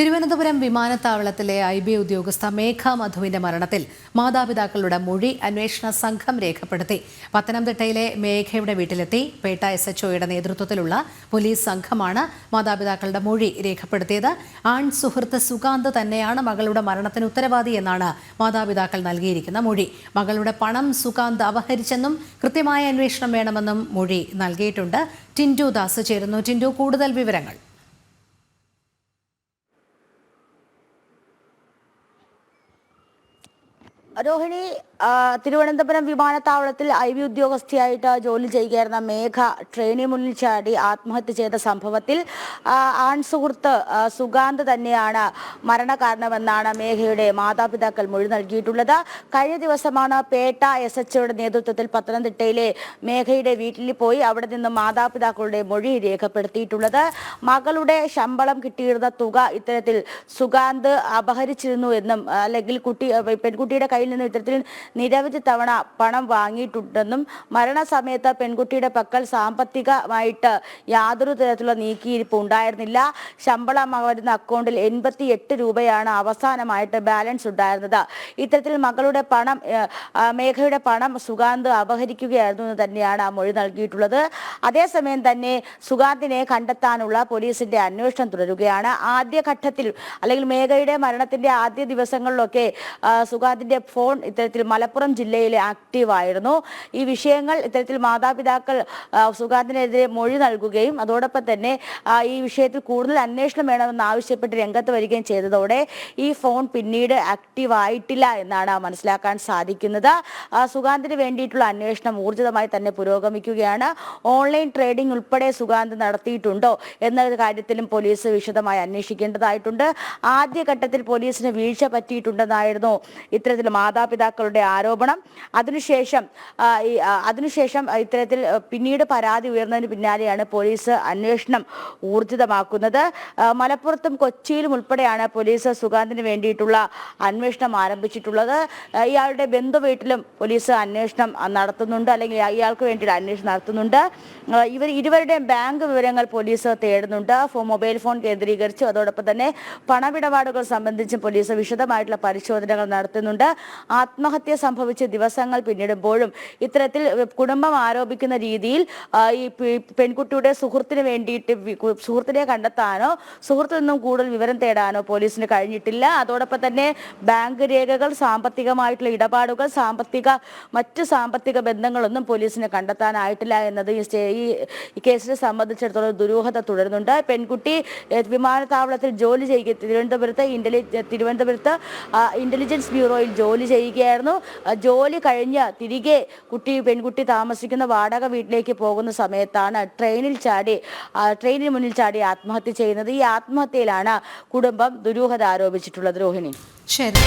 തിരുവനന്തപുരം വിമാനത്താവളത്തിലെ I B ഉദ്യോഗസ്ഥ മേഘ മധുവിന്റെ മരണത്തിൽ മാതാപിതാക്കളുടെ മൊഴി അന്വേഷണ സംഘം രേഖപ്പെടുത്തി. പത്തനംതിട്ടയിലെ മേഘയുടെ വീട്ടിലെത്തി പേട്ട എസ് എച്ച് നേതൃത്വത്തിലുള്ള പോലീസ് സംഘമാണ് മാതാപിതാക്കളുടെ മൊഴി രേഖപ്പെടുത്തിയത്. ആൺ സുഹൃത്ത് സുകാന്ത് തന്നെയാണ് മകളുടെ മരണത്തിന് ഉത്തരവാദി എന്നാണ് മാതാപിതാക്കൾ നൽകിയിരിക്കുന്ന മൊഴി. മകളുടെ പണം സുകാന്ത് അപഹരിച്ചെന്നും കൃത്യമായ അന്വേഷണം വേണമെന്നും മൊഴി നൽകിയിട്ടുണ്ട്. ടിൻഡു ദാസ് ചേരുന്നു. ടിൻഡു കൂടുതൽ വിവരങ്ങൾ. രോഹിണി തിരുവനന്തപുരം വിമാനത്താവളത്തിൽ ഐ വി ഉദ്യോഗസ്ഥയായിട്ട് ജോലി ചെയ്യുകയായിരുന്ന മേഘ ട്രെയിനിന് മുന്നിൽ ചാടി ആത്മഹത്യ ചെയ്ത സംഭവത്തിൽ ആൺസുഹൃത്ത് സുഗാന്ത് തന്നെയാണ് മരണകാരണമെന്നാണ് മേഘയുടെ മാതാപിതാക്കൾ മൊഴി നൽകിയിട്ടുള്ളത്. കഴിഞ്ഞ ദിവസമാണ് പേട്ട എസ് എച്ച് നേതൃത്വത്തിൽ പത്തനംതിട്ടയിലെ മേഘയുടെ വീട്ടിൽ പോയി അവിടെ നിന്ന് മാതാപിതാക്കളുടെ മൊഴി രേഖപ്പെടുത്തിയിട്ടുള്ളത്. മകളുടെ ശമ്പളം കിട്ടിയിരുന്ന തുക ഇത്തരത്തിൽ സുഗാന്ത് അപഹരിച്ചിരുന്നു എന്നും അല്ലെങ്കിൽ കുട്ടി പെൺകുട്ടിയുടെ കയ്യിൽ നിന്ന് ഇത്തരത്തിൽ നിരവധി തവണ പണം വാങ്ങിയിട്ടുണ്ടെന്നും മരണസമയത്ത് പെൺകുട്ടിയുടെ പക്കൽ സാമ്പത്തികമായിട്ട് യാതൊരു തരത്തിലുള്ള നീക്കിയിരിപ്പ് ഉണ്ടായിരുന്നില്ല. ശമ്പളം വരുന്ന അക്കൗണ്ടിൽ എൺപത്തി എട്ട് രൂപയാണ് അവസാനമായിട്ട് ബാലൻസ് ഉണ്ടായിരുന്നത്. ഇത്തരത്തിൽ മകളുടെ പണം മേഘയുടെ പണം സുഗാന്ത് അപഹരിക്കുകയായിരുന്നു എന്ന് തന്നെയാണ് ആ മൊഴി നൽകിയിട്ടുള്ളത്. അതേസമയം തന്നെ സുഗാന്തിനെ കണ്ടെത്താനുള്ള പോലീസിന്റെ അന്വേഷണം തുടരുകയാണ്. ആദ്യഘട്ടത്തിൽ അല്ലെങ്കിൽ മേഘയുടെ മരണത്തിന്റെ ആദ്യ ദിവസങ്ങളിലൊക്കെ സുഗാന്തിന്റെ ഫോൺ ഇത്തരത്തിൽ മലപ്പുറം ജില്ലയിൽ ആക്റ്റീവ് ആയിരുന്നു ഈ വിഷയങ്ങൾ ഇത്തരത്തിൽ മാതാപിതാക്കൾ സുഗാന്തിനെതിരെ മൊഴി നൽകുകയും അതോടൊപ്പം തന്നെ ഈ വിഷയത്തിൽ കൂടുതൽ അന്വേഷണം വേണമെന്ന് ആവശ്യപ്പെട്ട് രംഗത്ത് വരികയും ചെയ്തതോടെ ഈ ഫോൺ പിന്നീട് ആക്റ്റീവ് ആയിട്ടില്ല എന്നാണ് മനസ്സിലാക്കാൻ സാധിക്കുന്നത്. സുഗാന്തിന് വേണ്ടിയിട്ടുള്ള അന്വേഷണം ഊർജിതമായി തന്നെ പുരോഗമിക്കുകയാണ്. ഓൺലൈൻ ട്രേഡിംഗ് ഉൾപ്പെടെ സുഗാന്ത് നടത്തിയിട്ടുണ്ടോ എന്ന കാര്യത്തിലും പോലീസ് വിശദമായി അന്വേഷിക്കേണ്ടതായിട്ടുണ്ട്. ആദ്യഘട്ടത്തിൽ പോലീസിന് വീഴ്ച പറ്റിയിട്ടുണ്ടെന്നായിരുന്നു ഇത്തരത്തിൽ മാതാപിതാക്കളുടെ ആരോപണം. അതിനുശേഷം അതിനുശേഷം ഇത്തരത്തിൽ പിന്നീട് പരാതി ഉയർന്നതിന് പിന്നാലെയാണ് പോലീസ് അന്വേഷണം ഊർജിതമാക്കുന്നത്. മലപ്പുറത്തും കൊച്ചിയിലും ഉൾപ്പെടെയാണ് പോലീസ് സുഗാന്തിന് വേണ്ടിയിട്ടുള്ള അന്വേഷണം ആരംഭിച്ചിട്ടുള്ളത്. ഇയാളുടെ ബന്ധു വീട്ടിലും പോലീസ് അന്വേഷണം നടത്തുന്നുണ്ട് അല്ലെങ്കിൽ ഇയാൾക്ക് വേണ്ടിയിട്ട് അന്വേഷണം നടത്തുന്നുണ്ട്. ഇവർ ഇരുവരുടെയും ബാങ്ക് വിവരങ്ങൾ പോലീസ് തേടുന്നുണ്ട്. മൊബൈൽ ഫോൺ കേന്ദ്രീകരിച്ചു. അതോടൊപ്പം തന്നെ പണമിടപാടുകൾ സംബന്ധിച്ചും പോലീസ് വിശദമായിട്ടുള്ള പരിശോധനകൾ നടത്തുന്നുണ്ട്. ആത്മഹത്യ സംഭവിച്ച ദിവസങ്ങൾ പിന്നിടുമ്പോഴും ഇത്തരത്തിൽ കുടുംബം ആരോപിക്കുന്ന രീതിയിൽ ഈ പെൺകുട്ടിയുടെ സുഹൃത്തിന് വേണ്ടിയിട്ട് സുഹൃത്തിനെ കണ്ടെത്താനോ സുഹൃത്തിൽ നിന്നും കൂടുതൽ വിവരം തേടാനോ പോലീസിന് കഴിഞ്ഞിട്ടില്ല. അതോടൊപ്പം തന്നെ ബാങ്ക് രേഖകൾ സാമ്പത്തികമായിട്ടുള്ള ഇടപാടുകൾ സാമ്പത്തിക മറ്റ് സാമ്പത്തിക ബന്ധങ്ങളൊന്നും പോലീസിന് കണ്ടെത്താനായിട്ടില്ല എന്നത് ഈ കേസിനെ സംബന്ധിച്ചിടത്തോളം ദുരൂഹത തുടരുന്നുണ്ട്. പെൺകുട്ടി വിമാനത്താവളത്തിൽ ജോലി ചെയ്യുക തിരുവനന്തപുരത്ത് ഇന്റലി തിരുവനന്തപുരത്ത് ഇന്റലിജൻസ് ബ്യൂറോയിൽ ജോലി ചെയ്യുകയായിരുന്നു. ആ, ജോലി കഴിഞ്ഞ് തിരികെ കുട്ടി പെൺകുട്ടി താമസിക്കുന്ന വാടക വീട്ടിലേക്ക് പോകുന്ന സമയത്താണ് ട്രെയിനിൽ ചാടി ട്രെയിനിന് മുന്നിൽ ചാടി ആത്മഹത്യ ചെയ്യുന്നത്. ഈ ആത്മഹത്യയിലാണ് കുടുംബം ദുരൂഹത ആരോപിച്ചിട്ടുള്ളത്. രോഹിണി. ശരി.